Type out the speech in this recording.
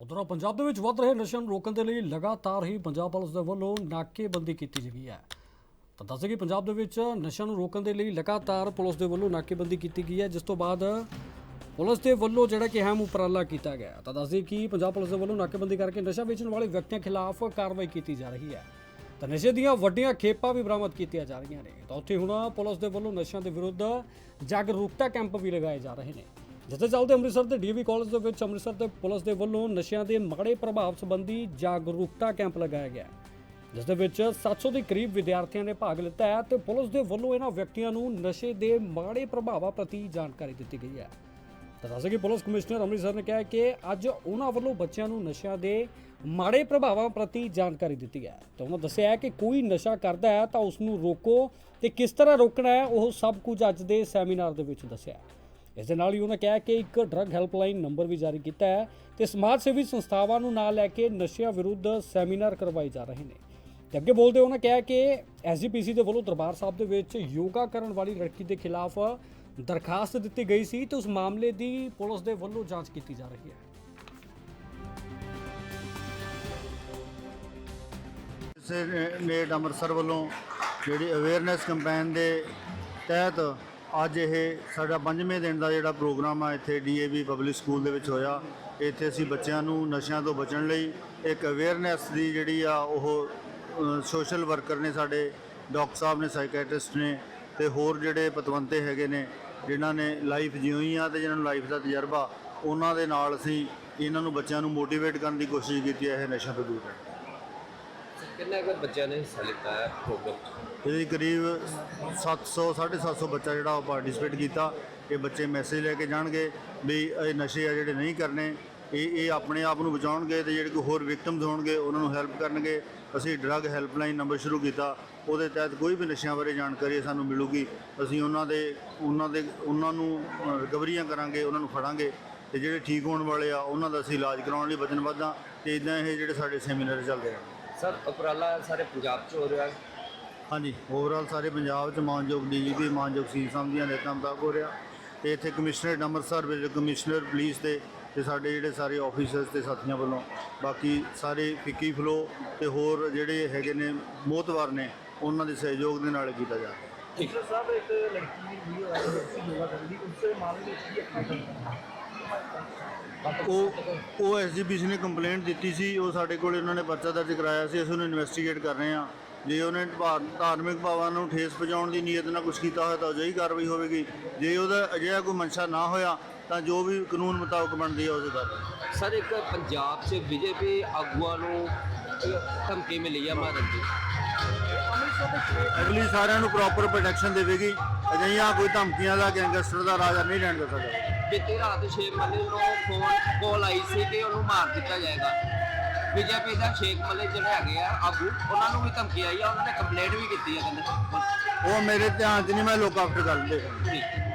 ਉਧਰ ਪੰਜਾਬ ਦੇ ਵਿੱਚ ਵੱਧ ਰਹੇ ਨਸ਼ਿਆਂ ਨੂੰ ਰੋਕਣ ਦੇ ਲਈ ਲਗਾਤਾਰ ਹੀ ਪੰਜਾਬ ਪੁਲਿਸ ਦੇ ਵੱਲੋਂ ਨਾਕੇਬੰਦੀ ਕੀਤੀ ਗਈ ਹੈ। ਤਾਂ ਦੱਸਦੇ ਕਿ ਪੰਜਾਬ ਦੇ ਵਿੱਚ ਨਸ਼ਿਆਂ ਨੂੰ ਰੋਕਣ ਦੇ ਲਈ ਲਗਾਤਾਰ ਪੁਲਿਸ ਦੇ ਵੱਲੋਂ ਨਾਕੇਬੰਦੀ ਕੀਤੀ ਗਈ ਹੈ, ਜਿਸ ਤੋਂ ਬਾਅਦ ਪੁਲਿਸ ਦੇ ਵੱਲੋਂ ਜਿਹੜਾ ਕਿ ਅਹਿਮ ਉਪਰਾਲਾ ਕੀਤਾ ਗਿਆ ਤਾਂ ਦੱਸਦੇ ਕਿ ਪੰਜਾਬ ਪੁਲਿਸ ਦੇ ਵੱਲੋਂ ਨਾਕੇਬੰਦੀ ਕਰਕੇ ਨਸ਼ਾ ਵੇਚਣ ਵਾਲੇ ਵਿਅਕਤੀਆਂ ਖਿਲਾਫ ਕਾਰਵਾਈ ਕੀਤੀ ਜਾ ਰਹੀ ਹੈ। ਤਾਂ ਨਸ਼ੇ ਦੀਆਂ ਵੱਡੀਆਂ ਖੇਪਾਂ ਵੀ ਬਰਾਮਦ ਕੀਤੀਆਂ ਜਾ ਰਹੀਆਂ ਨੇ। ਤਾਂ ਉੱਥੇ ਹੁਣ ਪੁਲਿਸ ਦੇ ਵੱਲੋਂ ਨਸ਼ਿਆਂ ਦੇ ਵਿਰੁੱਧ ਜਾਗਰੂਕਤਾ ਕੈਂਪ ਵੀ ਲਗਾਏ ਜਾ ਰਹੇ ਨੇ। ਜਿਸ ਦੇ ਚੱਲਦੇ ਅੰਮ੍ਰਿਤਸਰ ਦੇ ਡੀਵੀ ਕਾਲਜ ਦੇ ਵਿੱਚ ਅੰਮ੍ਰਿਤਸਰ ਦੇ ਪੁਲਿਸ ਦੇ ਵੱਲੋਂ ਨਸ਼ਿਆਂ ਦੇ ਮਾੜੇ ਪ੍ਰਭਾਵ ਸੰਬੰਧੀ ਜਾਗਰੂਕਤਾ ਕੈਂਪ ਲਗਾਇਆ ਗਿਆ। ਜਿਸ ਦੇ ਵਿੱਚ 700 ਦੇ ਕਰੀਬ ਵਿਦਿਆਰਥੀਆਂ ਨੇ ਭਾਗ ਲਿੱਤਾ ਹੈ ਤੇ ਪੁਲਿਸ ਦੇ ਵੱਲੋਂ ਇਹਨਾਂ ਵਿਅਕਤੀਆਂ ਨੂੰ ਨਸ਼ੇ ਦੇ ਮਾੜੇ ਪ੍ਰਭਾਵਾਂ ਪ੍ਰਤੀ ਜਾਣਕਾਰੀ ਦਿੱਤੀ ਗਈ ਹੈ। ਤਾਂ ਦੱਸ ਕਿ ਪੁਲਿਸ ਕਮਿਸ਼ਨਰ ਅੰਮ੍ਰਿਤਸਰ ਨੇ ਕਿਹਾ ਕਿ ਅੱਜ ਉਹਨਾਂ ਵੱਲੋਂ ਬੱਚਿਆਂ ਨੂੰ ਨਸ਼ਿਆਂ ਦੇ ਮਾੜੇ ਪ੍ਰਭਾਵਾਂ ਪ੍ਰਤੀ ਜਾਣਕਾਰੀ ਦਿੱਤੀ ਹੈ। ਤਾਂ ਉਹਨਾਂ ਦੱਸਿਆ ਹੈ ਕਿ ਕੋਈ ਨਸ਼ਾ ਕਰਦਾ ਹੈ ਤਾਂ ਉਸ ਨੂੰ ਰੋਕੋ ਤੇ ਕਿਸ ਤਰ੍ਹਾਂ ਰੋਕਣਾ ਹੈ ਉਹ ਸਭ ਕੁਝ ਅੱਜ ਦੇ ਸੈਮੀਨਾਰ ਦੇ ਵਿੱਚ ਦੱਸਿਆ ਇਸ ਦੇ ਨਾਲ ਹੀ ਉਹਨਾਂ ਕਿਹਾ ਕਿ ਇੱਕ ਡਰੱਗ ਹੈਲਪਲਾਈਨ ਨੰਬਰ ਵੀ ਜਾਰੀ ਕੀਤਾ ਹੈ ਤੇ ਸਮਾਜ ਸੇਵੀ ਸੰਸਥਾਵਾਂ ਨੂੰ ਨਾਲ ਲੈ ਕੇ ਨਸ਼ਿਆਂ ਵਿਰੁੱਧ ਸੈਮੀਨਾਰ ਕਰਵਾਏ ਜਾ ਰਹੇ ਨੇ। ਤੇ ਅੱਗੇ ਬੋਲਦੇ ਉਹਨਾਂ ਕਿਹਾ ਕਿ ਐਸਜੀਪੀਸੀ ਦੇ ਵੱਲੋਂ ਦਰਬਾਰ ਸਾਹਿਬ ਦੇ ਵਿੱਚ ਯੋਗਾ ਕਰਨ ਵਾਲੀ ਲੜਕੀ ਦੇ ਖਿਲਾਫ ਦਰਖਾਸਤ ਦਿੱਤੀ ਗਈ ਸੀ ਤੇ ਉਸ ਮਾਮਲੇ ਦੀ ਪੁਲਿਸ ਦੇ ਵੱਲੋਂ ਜਾਂਚ ਕੀਤੀ ਜਾ ਰਹੀ ਹੈ। ਨੇਟ ਅੰਮ੍ਰਿਤਸਰ ਵੱਲੋਂ ਜਿਹੜੀ ਅਵੇਅਰਨੈਸ ਕੈਂਪੇਨ ਦੇ ਤਹਿਤ ਅੱਜ ਇਹ ਸਾਡਾ ਪੰਜਵੇਂ ਦਿਨ ਦਾ ਜਿਹੜਾ ਪ੍ਰੋਗਰਾਮ ਆ, ਇੱਥੇ ਡੀਏਵੀ ਪਬਲਿਕ ਸਕੂਲ ਦੇ ਵਿੱਚ ਹੋਇਆ। ਇੱਥੇ ਅਸੀਂ ਬੱਚਿਆਂ ਨੂੰ ਨਸ਼ਿਆਂ ਤੋਂ ਬਚਣ ਲਈ ਇੱਕ ਅਵੇਅਰਨੈਸ ਦੀ ਜਿਹੜੀ ਆ, ਉਹ ਸੋਸ਼ਲ ਵਰਕਰ ਨੇ ਸਾਡੇ ਡਾਕਟਰ ਸਾਹਿਬ ਨੇ ਸਾਈਕੈਟ੍ਰਿਸਟ ਨੇ ਤੇ ਹੋਰ ਜਿਹੜੇ ਪਤਵੰਤੇ ਹੈਗੇ ਨੇ, ਜਿਨ੍ਹਾਂ ਨੇ ਲਾਈਫ ਜਿਉਈ ਆ ਤੇ ਜਿਨ੍ਹਾਂ ਨੂੰ ਲਾਈਫ ਦਾ ਤਜਰਬਾ, ਉਹਨਾਂ ਦੇ ਨਾਲ ਅਸੀਂ ਇਹਨਾਂ ਨੂੰ ਬੱਚਿਆਂ ਨੂੰ ਮੋਟੀਵੇਟ ਕਰਨ ਦੀ ਕੋਸ਼ਿਸ਼ ਕੀਤੀ ਹੈ, ਇਹ ਨਸ਼ਾ ਤੋਂ ਦੂਰ ਰਹਿਣ ਕਿੰਨੇ ਕੁ ਬੱਚਿਆਂ ਨੇ ਹਿੱਸਾ ਲਿੱਤਾ ਹੈ ਪ੍ਰੋਗਰਾਮ 'ਚ? ਇਹਦੇ ਕਰੀਬ 700 750 ਬੱਚਾ ਜਿਹੜਾ ਉਹ ਪਾਰਟਿਸਿਪੇਟ ਕੀਤਾ। ਇਹ ਬੱਚੇ ਮੈਸੇਜ ਲੈ ਕੇ ਜਾਣਗੇ ਵੀ ਇਹ ਨਸ਼ੇ ਆ ਜਿਹੜੇ ਨਹੀਂ ਕਰਨੇ, ਇਹ ਇਹ ਆਪਣੇ ਆਪ ਨੂੰ ਬਚਾਉਣਗੇ ਤੇ ਜਿਹੜੇ ਕੋਈ ਹੋਰ ਵਿਕਟਮਸ ਹੋਣਗੇ, ਉਹਨਾਂ ਨੂੰ ਹੈਲਪ ਕਰਨਗੇ। ਅਸੀਂ ਡਰੱਗ ਹੈਲਪਲਾਈਨ ਨੰਬਰ ਸ਼ੁਰੂ ਕੀਤਾ। ਉਹਦੇ ਤਹਿਤ ਕੋਈ ਵੀ ਨਸ਼ਿਆਂ ਬਾਰੇ ਜਾਣਕਾਰੀ ਸਾਨੂੰ ਮਿਲੂਗੀ। ਅਸੀਂ ਉਹਨਾਂ ਦੇ ਉਹਨਾਂ ਦੇ, ਉਹਨਾਂ ਨੂੰ ਰਿਕਵਰੀਆਂ ਕਰਾਂਗੇ, ਉਹਨਾਂ ਨੂੰ ਫੜਾਂਗੇ। ਤੇ ਜਿਹੜੇ ਠੀਕ ਹੋਣ ਵਾਲੇ ਆ, ਉਹਨਾਂ ਦਾ ਅਸੀਂ ਇਲਾਜ ਕਰਾਉਣ ਲਈ ਵਚਨਬੱਧ ਹਾਂ। ਤੇ ਇਦਾਂ ਇਹ ਜਿਹੜੇ ਸਾਡੇ ਸੈਮੀਨਾਰ ਚੱਲਦੇ ਆ ਸਰ ਉਪਰਾਲਾ ਸਾਰੇ ਪੰਜਾਬ 'ਚ ਹੋ ਰਿਹਾ ਹੈ। ਹਾਂਜੀ ਓਵਰਆਲ ਸਾਰੇ ਪੰਜਾਬ 'ਚ ਮਾਨਯੋਗ ਡੀਜੀਪੀ ਮਾਨਯੋਗ ਸੀ ਸਾਹਿਬ ਦੀਆਂ ਹਦਾਇਤਾਂ ਮੁਤਾਬਕ ਹੋ ਰਿਹਾ। ਤੇ ਇੱਥੇ ਕਮਿਸ਼ਨਰ ਅੰਮ੍ਰਿਤਸਰ ਵਿੱਚ ਕਮਿਸ਼ਨਰ ਪੁਲਿਸ ਤੇ ਤੇ ਸਾਡੇ ਜਿਹੜੇ ਸਾਰੇ ਆਫੀਸਰਸ ਤੇ ਸਾਥੀਆਂ ਵੱਲੋਂ ਬਾਕੀ ਸਾਰੇ ਫਿੱਕੀ ਫਲੋ ਤੇ ਹੋਰ ਜਿਹੜੇ ਹੈਗੇ ਨੇ ਮੋਤਵਾਰ ਨੇ ਉਹਨਾਂ ਦੇ ਸਹਿਯੋਗ ਦੇ ਨਾਲ ਕੀਤਾ ਜਾ ਰਿਹਾ। ਸਰ ਸਾਹਿਬ ਇੱਕ ਲੜਕੀ ਦੀ ਵੀਡੀਓ ਆਈ ਉਸੇ ਯੋਗਾ ਕਰਨ ਦੀ ਉਸੇ ਮਾਮਲੇ ਵਿੱਚ ਕੀ ਕਰਨਾ ਉਹ ਉਹ ਐਸਜੀਪੀਸੀ ਨੇ ਕੰਪਲੇਂਟ ਦਿੱਤੀ ਸੀ ਉਹ ਸਾਡੇ ਕੋਲ ਉਹਨਾਂ ਨੇ ਪਰਚਾ ਦਰਜ ਕਰਾਇਆ ਸੀ ਅਸੀਂ ਉਹਨੂੰ ਇਨਵੈਸਟੀਗੇਟ ਕਰ ਰਹੇ ਹਾਂ। ਜੇ ਉਹਨੇ ਭਾ- ਧਾਰਮਿਕ ਭਾਵਾਂ ਨੂੰ ਠੇਸ ਪਹੁੰਚਾਉਣ ਦੀ ਨੀਅਤ ਨਾਲ ਕੁਝ ਕੀਤਾ ਹੋਇਆ ਤਾਂ ਅਜਿਹੀ ਕਾਰਵਾਈ ਹੋਵੇਗੀ। ਜੇ ਉਹਦਾ ਅਜਿਹਾ ਕੋਈ ਮਨਸ਼ਾ ਨਾ ਹੋਇਆ ਤਾਂ ਜੋ ਵੀ ਕਾਨੂੰਨ ਮੁਤਾਬਕ ਬਣਦੀ ਹੈ ਉਹਦੇ ਕਰ ਸਰ ਇੱਕ ਪੰਜਾਬ 'ਚ ਬੀਜੇਪੀ ਆਗੂਆਂ ਨੂੰ ਧਮਕੀ ਮਿਲੀ ਹੈ ਮਾਰਨ ਦੀ। ਅਗਲੀ ਸਾਰਿਆਂ ਨੂੰ ਪ੍ਰੋਪਰ ਪ੍ਰੋਟੈਕਸ਼ਨ ਦੇਵੇਗੀ। ਅਜਿਹੀਆਂ ਕੋਈ ਧਮਕੀਆਂ ਦਾ ਗੈਂਗਸਟਰ ਦਾ ਰਾਜਾ ਨਹੀਂ ਰਹਿਣ ਦਿੱਤਾ ਜਾਵੇਗਾ ਬੀਤੀ ਰਾਤ ਸ਼ੇਖ ਮੱਲੇ ਨੂੰ ਫੋਨ ਕਾਲ ਆਈ ਸੀ ਕਿ ਉਹਨੂੰ ਮਾਰ ਦਿੱਤਾ ਜਾਏਗਾ। ਬੀਜੇਪੀ ਦਾ ਸ਼ੇਖ ਮੱਲੇ ਜਿਹੜੇ ਹੈਗੇ ਆ ਆਗੂ। ਉਹਨਾਂ ਨੂੰ ਵੀ ਧਮਕੀ ਆਈ ਆ ਉਹਨਾਂ ਨੇ ਕੰਪਲੇਂਟ ਵੀ ਕੀਤੀ ਹੈ ਕਹਿੰਦੇ। ਉਹ ਮੇਰੇ ਧਿਆਨ 'ਚ ਨਹੀਂ ਮੈਂ ਲੋਕ ਆਫਟਰ ਗੱਲ ਦੇ ਠੀਕ।